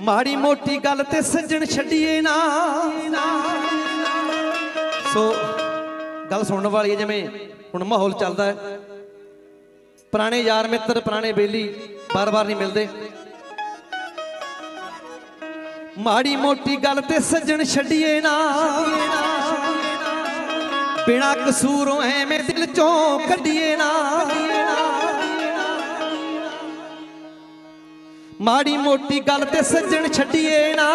ਮਾੜੀ ਮੋਟੀ ਗੱਲ ਤੇ ਸੱਜਣ ਛੱਡੀਏ ਨਾ। ਸੋ, ਗੱਲ ਸੁਣਨ ਵਾਲੀ ਹੈ ਜਿਵੇਂ ਹੁਣ ਮਾਹੌਲ ਚੱਲਦਾ ਹੈ। ਪੁਰਾਣੇ ਯਾਰ ਮਿੱਤਰ, ਪੁਰਾਣੇ ਬੇਲੀ ਬਾਰ-ਬਾਰ ਨਹੀਂ ਮਿਲਦੇ। ਮਾੜੀ ਮੋਟੀ ਗੱਲ ਤੇ ਸੱਜਣ ਛੱਡੀਏ ਨਾ। ਬਿਨਾ ਕਸੂਰੋਂ ਐਵੇਂ ਦਿਲ ਚੋਂ ਕੱਢੀਏ ਨਾ। ਮਾੜੀ ਮੋਟੀ ਗੱਲ ਤੇ ਸੱਜਣ ਛੱਡੀਏ ਨਾ।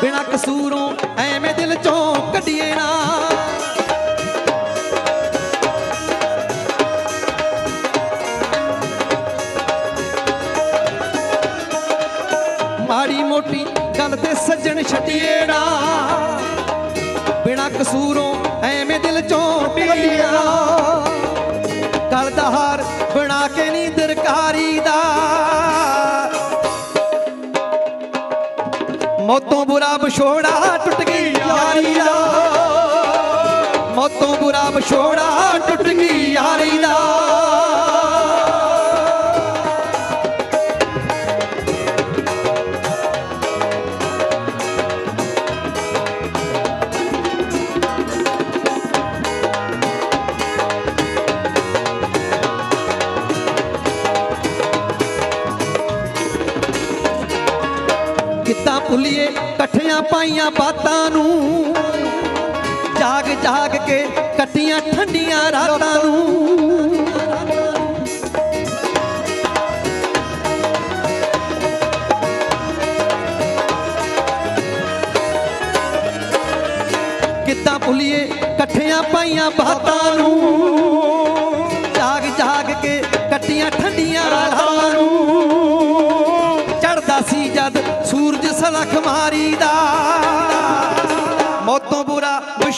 ਬਿਨਾ ਕਸੂਰੋਂ ਐਵੇਂ ਦਿਲ ਚੋਂ ਕੱਢੀਏ ਨਾ। ਮਾੜੀ ਮੋਟੀ ਗੱਲ ਤੇ ਸੱਜਣ ਛੱਡੀਏ ਨਾ। ਬਿਨਾ ਕਸੂਰੋਂ ਐਵੇਂ ਦਿਲ ਚੋਂ ਕੱਢੀਏ ਨਾ। ਗੱਲ ਦਾ ਹਾਰ ਬਣਾ ਕੇ ਨਹੀਂ ਮੌਤੋਂ ਬੁਰਾ ਵਿਛੋੜਾ ਟੁੱਟ ਗਈ ਯਾਰੀ ਦਾ। ਮੌਤੋਂ ਬੁਰਾ ਵਿਛੋੜਾ ਟੁੱਟ ਗਈ ਯਾਰੀ ਦਾ। ਪਾਈਆਂ ਬਾਤਾਂ ਨੂੰ ਜਾਗ ਜਾਗ ਕੇ ਕੱਟੀਆਂ ਠੰਡੀਆਂ ਰਾਤਾਂ ਨੂੰ। ਕਿੱਦਾਂ ਭੁੱਲੀਏ ਇਕੱਠੀਆਂ ਪਾਈਆਂ ਬਾਤਾਂ ਨੂੰ। ਜਾਗ ਜਾਗ ਕੇ ਕੱਟੀਆਂ ਠੰਡੀਆਂ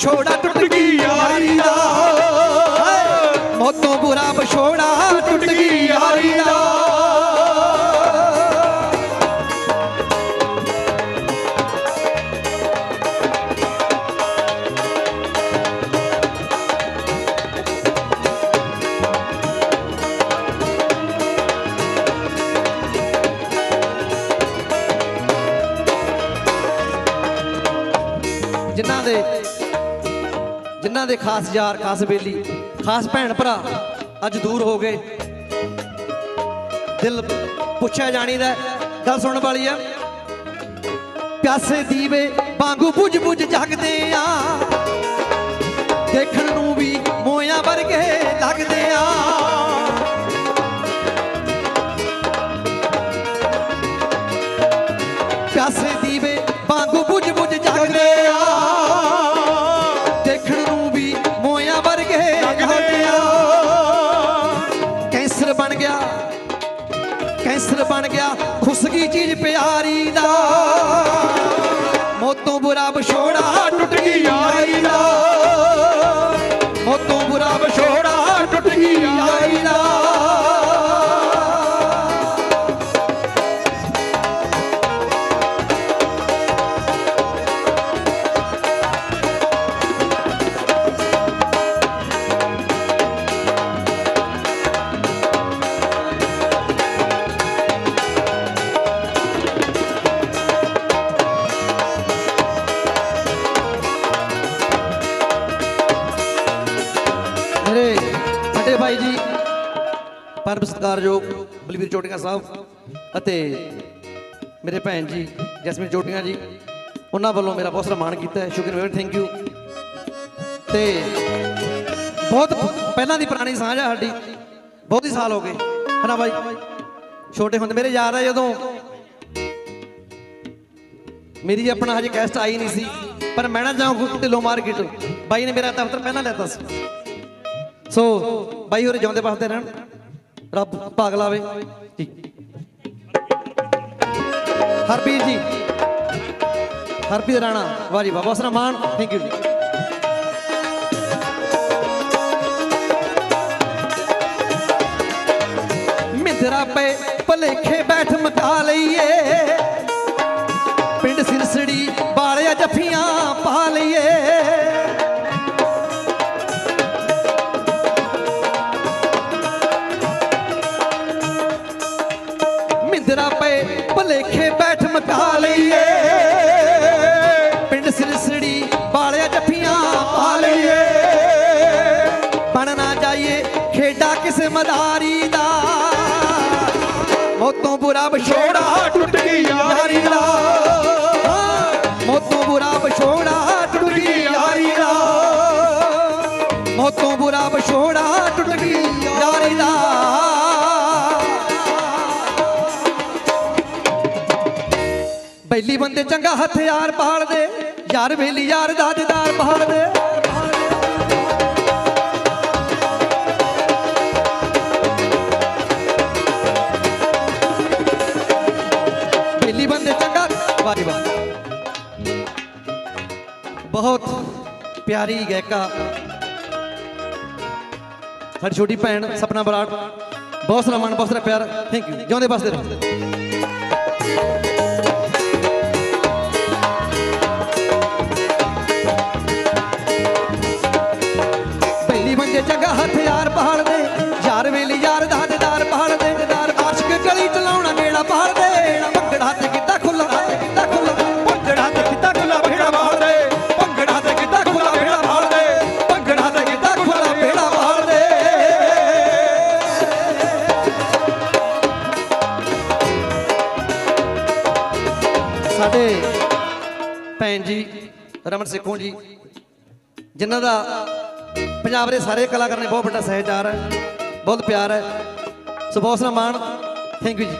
ਵਿਛੋੜਾ ਟੁੱਟ ਗਈ ਯਾਰੀ ਦਾ। ਮੌਤੋਂ ਬੁਰਾ ਵਿਛੋੜਾ ਟੁੱਟ ਗਈ ਯਾਰੀ ਦਾ। ਜਿਨ੍ਹਾਂ ਦੇ ਜਿਨ੍ਹਾਂ ਦੇ ਖਾਸ ਯਾਰ, ਖਾਸ ਬੇਲੀ, ਖਾਸ ਭੈਣ ਭਰਾ ਅੱਜ ਦੂਰ ਹੋ ਗਏ। ਦਿਲ ਪੁੱਛਿਆ ਜਾਣੀਦਾ ਗੱਲ ਸੁਣਨ ਵਾਲੀ ਆ। ਪਿਆਸੇ ਦੀਵੇ ਵਾਂਗੂ ਬੁਝ ਬੁਝ ਜਗਦੇ ਆ। ਦੇਖਣ ਨੂੰ ਵੀ ਮੋਏ ਕੈਂਸਰ ਬਣ ਗਿਆ ਖੁਸ਼ਗੀ ਚੀਜ਼ ਪਿਆਰੀ ਦਾ। ਮੋਤੋਂ ਬੁਰਾ ਵਿਛੋੜਾ ਟੁੱਟ ਗਈ ਯਾਰੀ ਦਾ। ਭਾਈ ਜੀ, ਪਰਮ ਸਤਿਕਾਰਯੋਗ ਬਲਵੀਰ ਚੋਟੀਆਂ ਸਾਹਿਬ ਅਤੇ ਮੇਰੇ ਭੈਣ ਜੀ, ਜਸਮੀਨ ਚੋਟੀਆਂ ਜੀ, ਉਹਨਾਂ ਵੱਲੋਂ ਮੇਰਾ ਬਹੁਤ ਸਨਮਾਨ ਕੀਤਾ ਹੈ। ਸ਼ੁਕਰ ਵੈਰੀ ਥੈਂਕ ਯੂ ਤੇ ਬਹੁਤ ਪਹਿਲਾਂ ਦੀ ਪੁਰਾਣੀ ਸਾਂਝ ਆ ਸਾਡੀ। ਬਹੁਤ ਹੀ ਸਾਲ ਹੋ ਗਏ। ਹਨਾ ਬਾਈ ਛੋਟੇ ਹੁੰਦੇ, ਮੇਰੇ ਯਾਦ ਆ ਜਦੋਂ ਮੇਰੀ ਆਪਣਾ ਹਜੇ ਕੈਸਟ ਆਈ ਨਹੀਂ ਸੀ, ਪਰ ਮੈਂ ਨਾ ਜਾਉਂ ਢਿੱਲੋਂ ਮਾਰਕੀਟ ਬਾਈ ਨੇ ਮੇਰਾ ਦਫ਼ਤਰ ਪਹਿਲਾਂ ਲੈਤਾ ਸੀ। ਸੋ ਬਾਈ ਹੋਰ ਜਿਉਂਦੇ ਵਸਦੇ ਰਹਿਣ। ਰੱਬ ਭਾਗ ਲਾਵੇ। ਜੀ ਹਰਬੀਰ ਜੀ। ਹਰਪ੍ਰੀਤ ਰਾਣਾ। ਵਾਹ ਜੀ ਵਾਹ, ਬਹੁਤ ਸਾਰਾ ਥੈਂਕ ਯੂ ਜੀ। ਮਿੰਦਰਾ ਪੇ ਭਲੇਖੇ ਬੈਠ ਮਕਾ ਲਈਏ। ਭਲੇਖੇ ਲਈਏ। ਪਿੰਡ ਸਿਰਸੜੀ ਬਾਲਿਆ ਜੱਫੀਆਂ ਪਾ ਲਈਏ। ਬਣ ਨਾ ਜਾਈਏ ਖੇਡਾ ਕਿਸੇ ਮਦਾਰੀ ਦਾ। ਮੋਤੋਂ ਬੁਰਾ ਵਿਛੋੜਾ ਟੁੱਟ ਗਈ ਯਾਰੀ ਦਾ। ਪਹਿਲੀ ਬੰਦੇ ਚੰਗਾ ਹਥਿਆਰ ਪਾਲਦੇ ਯਾਰ ਵੇਲੀ ਯਾਰ ਦਾ ਦਿਦਾਰ ਪਾਲਦੇ ਬੈਲੀ ਬੰਦੇ ਚੰਗਾ, ਵਾਰੀ ਜੀ ਵਾਹ ਬਹੁਤ ਪਿਆਰੀ ਗਾਇਕਾ। ਸਾਡੀ ਛੋਟੀ ਭੈਣ, ਸਪਨਾ ਬਰਾੜ। ਬਹੁਤ ਸਾਰਾ ਮਨ ਬਹੁਤ ਸਾਰਾ ਪਿਆਰ। ਥੈਂਕ ਯੂ ਜਿਉਂਦੇ ਬਸਦੇ ਰਹੋ। ਪਹਿਲੀ ਬੰਦੇ ਚੰਗਾ ਹਥਿਆਰ ਪਹਾੜਦੇ ਯਾਰ ਵੇਲੀ, ਯਾਰ ਦਾ ਦਿਦਾਰ ਪਹਾੜਦੇ ਦਿਦਾਰ ਆਸ਼ਕ ਗਲੀ ਚਲਾਉਣਾ ਨੇੜਾ ਪਹਾੜਦੇ ਭੰਗੜਾ ਤੇ ਕਿੱਦਾਂ ਖੁੱਲਾ ਤੇ ਕਿੱਦਾਂ ਖੁੱਲਾ ਭੰਗੜਾ ਤੇ ਕਿੱਦਾਂ ਖੁੱਲਾ ਭੇੜਾ ਮਾਰਦੇ ਭੰਗੜਾ ਤੇ ਕਿੱਦਾਂ ਖੁੱਲਾ ਭੇੜਾ ਮਾਰਦੇ ਭੰਗੜਾ ਤੇ ਕਿੱਦਾਂ ਖੁੱਲਾ ਬੇੜਾ ਪਹਾੜਦੇ ਸਾਡੇ ਭੈਣ ਜੀ ਰਮਨ ਸਿੱਖੋਂ ਜੀ, ਜਿਨ੍ਹਾਂ ਦਾ ਪੰਜਾਬ ਦੇ ਸਾਰੇ ਕਲਾਕਾਰਾਂ ਨੇ ਬਹੁਤ ਵੱਡਾ ਸਹਿਚਾਰ ਹੈ, ਬਹੁਤ ਪਿਆਰ ਹੈ। ਸੋ ਬਹੁਤ ਸਾਰਾ ਮਾਣ ਥੈਂਕ ਯੂ ਜੀ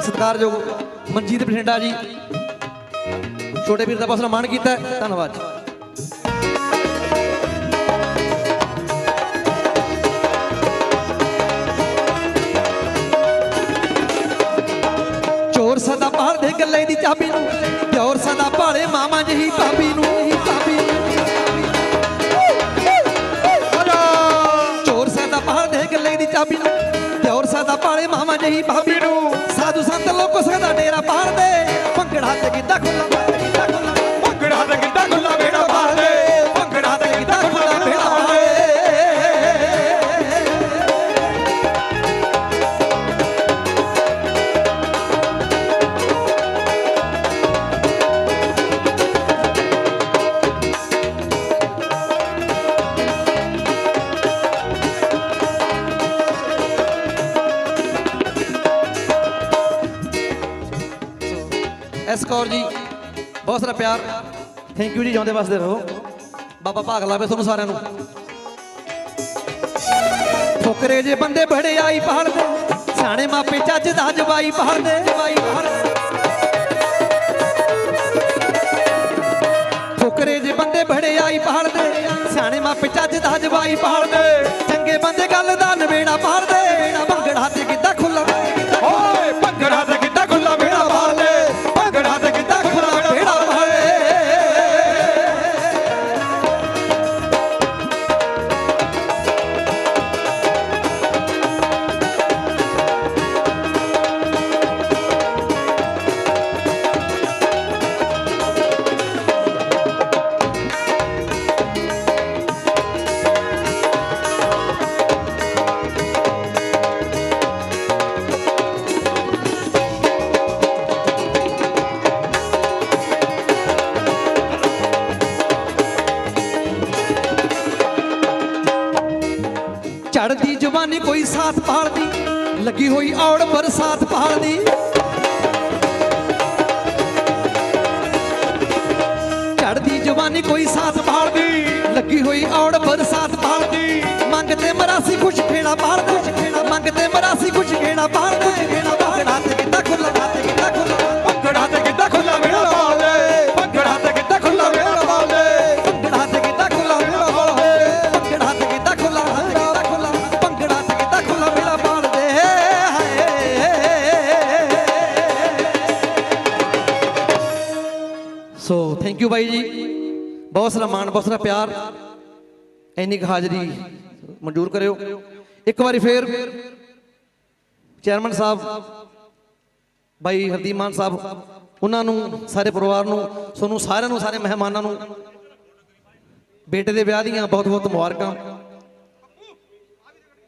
ਸਤਿਕਾਰਯੋਗ ਮਨਜੀਤ ਬਠਿੰਡਾ ਜੀ, ਛੋਟੇ ਵੀਰ ਦਾ ਬਹੁਤ ਸਾਰਾ ਮਾਣ ਕੀਤਾ ਧੰਨਵਾਦ ਜੀ। ਚੋਰ ਸਦਾ ਭਾਲਦੇ ਗੱਲੇ ਦੀ ਚਾਬੀ ਨੂੰ। ਚੋਰ ਸਦਾ ਭਾਲੇ ਮਾਮਾ ਜਹੀ ਭਾਬੀ ਨੂੰ। ਹੀ ਭਾਬੀ ਚੋਰ ਸਦਾ ਭਾਲਦੇ ਗੱਲੇ ਦੀ ਚਾਬੀ ਨੂੰ। ਚੋਰ ਸਦਾ ਭਾਲੇ ਮਾਮਾ ਜਹੀ ਭਾਬੀ ਨੂੰ। ਸਾਧੂ ਸੰਤ ਲੋਕ ਸਦਾ ਡੇਰਾ ਪਾੜਦੇ। ਭੰਗੜਾ ਤੇ ਕਿੱਦਾਂ ਕਿੱਦਾਂ ਖੁੱਲਾ ਬਹੁਤ ਪਿਆਰ। ਥੈਂਕ ਯੂ ਜੀ, ਜਿਉਂਦੇ ਵਸਦੇ ਰਹੋ। ਬਾਬਾ ਭਾਗ ਲਾਵੇ ਤੁਹਾਨੂੰ ਸਾਰਿਆਂ ਨੂੰ। ਫੁਕਰੇ ਜੇ ਬੰਦੇ ਬੜੇ ਆਈ ਪਹਾੜਦੇ, ਸਿਆਣੇ ਮਾਪੇ ਚੱਜ ਦਾ ਜਵਾਈ ਪਹਾੜਦੇ ਜਵਾਈ ਪਹਾੜਦੇ। ਫੁਕਰੇ ਜੇ ਬੰਦੇ ਬੜੇ ਆਈ ਪਹਾੜਦੇ, ਸਿਆਣੇ ਮਾਪੇ ਚੱਜ ਦਾ ਜਵਾਈ ਪਹਾੜਦੇ। ਚੰਗੇ ਬੰਦੇ ਗੱਲ ਦਾ ਨਵੇੜਾ ਪਹਾੜਦੇ। ਚੜਦੀ ਜਵਾਨੀ ਕੋਈ ਸਾਥ ਪਾਲਦੀ ਲੱਗੀ ਹੋਈ ਔੜ ਬਰਸਾਤ ਪਾਲਦੀ ਚੜਦੀ ਜਵਾਨੀ ਕੋਈ ਸਾਥ ਪਾਲਦੀ ਲੱਗੀ ਹੋਈ ਔੜ ਬਰਸਾਤ ਪਾਲਦੀ ਮੰਗ ਤੇ ਮਰਾਸੀ ਖੁਸ਼ ਖੇੜਾ ਪਾਲਦੀ ਮੰਗ ਤੇ ਮਰਾਸੀ ਕੁਛ ਖੇੜਾ ਪਾਲਦੀ ਥੈਂਕ ਯੂ ਬਾਈ ਜੀ। ਬਹੁਤ ਸਾਰਾ ਮਾਣ, ਬਹੁਤ ਸਾਰਾ ਪਿਆਰ। ਇੰਨੀ ਕੁ ਹਾਜ਼ਰੀ ਮਨਜ਼ੂਰ ਕਰਿਓ। ਇੱਕ ਵਾਰੀ ਫੇਰ ਚੇਅਰਮੈਨ ਸਾਹਿਬ, ਬਾਈ ਹਰਦੀਪ ਮਾਨ ਸਾਹਿਬ, ਉਹਨਾਂ ਨੂੰ, ਸਾਰੇ ਪਰਿਵਾਰ ਨੂੰ, ਤੁਹਾਨੂੰ ਸਾਰਿਆਂ ਨੂੰ, ਸਾਰੇ ਮਹਿਮਾਨਾਂ ਨੂੰ, ਬੇਟੇ ਦੇ ਵਿਆਹ ਦੀਆਂ ਬਹੁਤ ਬਹੁਤ ਮੁਬਾਰਕਾਂ।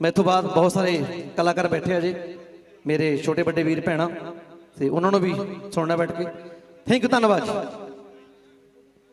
ਮੈਥੋਂ ਬਾਅਦ ਬਹੁਤ ਸਾਰੇ ਕਲਾਕਾਰ ਬੈਠੇ ਆ ਜੀ, ਮੇਰੇ ਛੋਟੇ ਵੱਡੇ ਵੀਰ, ਭੈਣਾਂ, ਤੇ ਉਹਨਾਂ ਨੂੰ ਵੀ ਸੁਣਨਾ ਬੈਠ ਕੇ। ਥੈਂਕ ਯੂ ਧੰਨਵਾਦ ਜੀ।